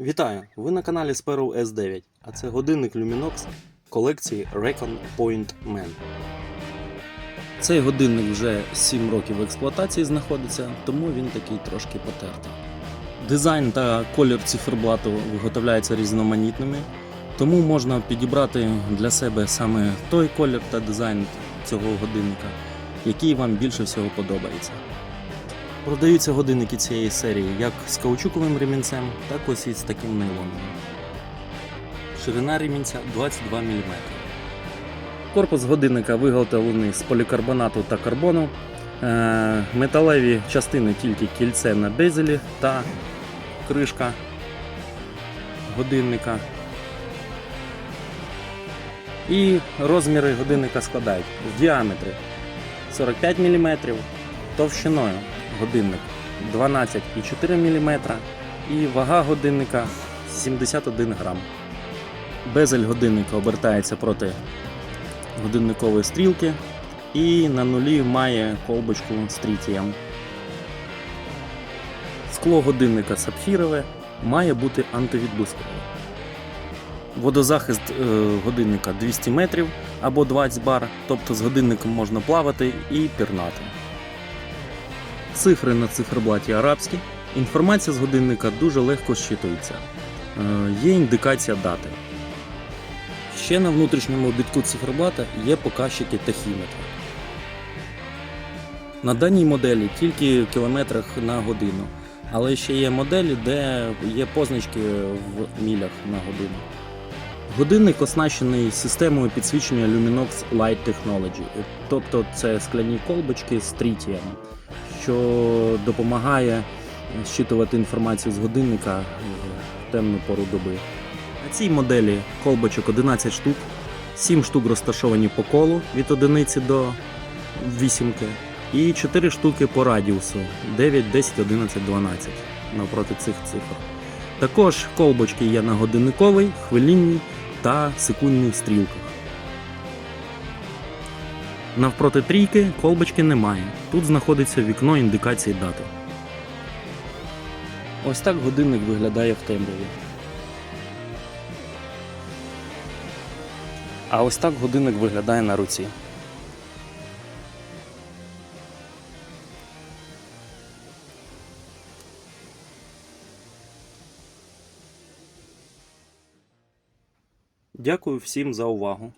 Вітаю! Ви на каналі Sparrow S9, а це годинник Luminox колекції Recon Point Man. Цей годинник вже 7 років в експлуатації знаходиться, тому він такий трошки потертий. Дизайн та колір циферблату виготовляються різноманітними, тому можна підібрати для себе саме той колір та дизайн цього годинника, який вам більше всього подобається. Продаються годинники цієї серії як з каучуковим ремінцем, так ось і з таким нейлоновим. Ширина ремінця 22 мм. Корпус годинника виготовлений з полікарбонату та карбону. Е, Металеві частини тільки кільце на безелі та кришка годинника. І розміри годинника складають в діаметрі 45 мм, товщиною годинник 12,4 мм і вага годинника 71 грам. Безель годинника обертається проти годинникової стрілки і на нулі має колбочку з трітієм. Скло годинника сапфірове має бути антивідблискове. Водозахист е, годинника 200 метрів або 20 бар, тобто з годинником можна плавати і пірнати. Цифри на циферблаті арабські. Інформація з годинника дуже легко щитується. Е, Є індикація дати. Ще на внутрішньому обідку циферблата є показчики тахіметра. На даній моделі тільки в кілометрах на годину, але ще є моделі, де є позначки в мілях на годину. Годинник оснащений системою підсвічення Luminox Light Technology, тобто це скляні колбочки з трітієм, що допомагає щитувати інформацію з годинника в темну пору доби. На цій моделі колбочок 11 штук, 7 штук розташовані по колу від одиниці до вісімки, і 4 штуки по радіусу 9, 10, 11, 12 навпроти цих цифр. Також колбочки є на годинниковий, хвилинній та секундній стрілках. Навпроти трійки колбочки немає. Тут знаходиться вікно індикації дати. Ось так годинник виглядає в темряві. А ось так годинник виглядає на руці. Дякую всім за увагу.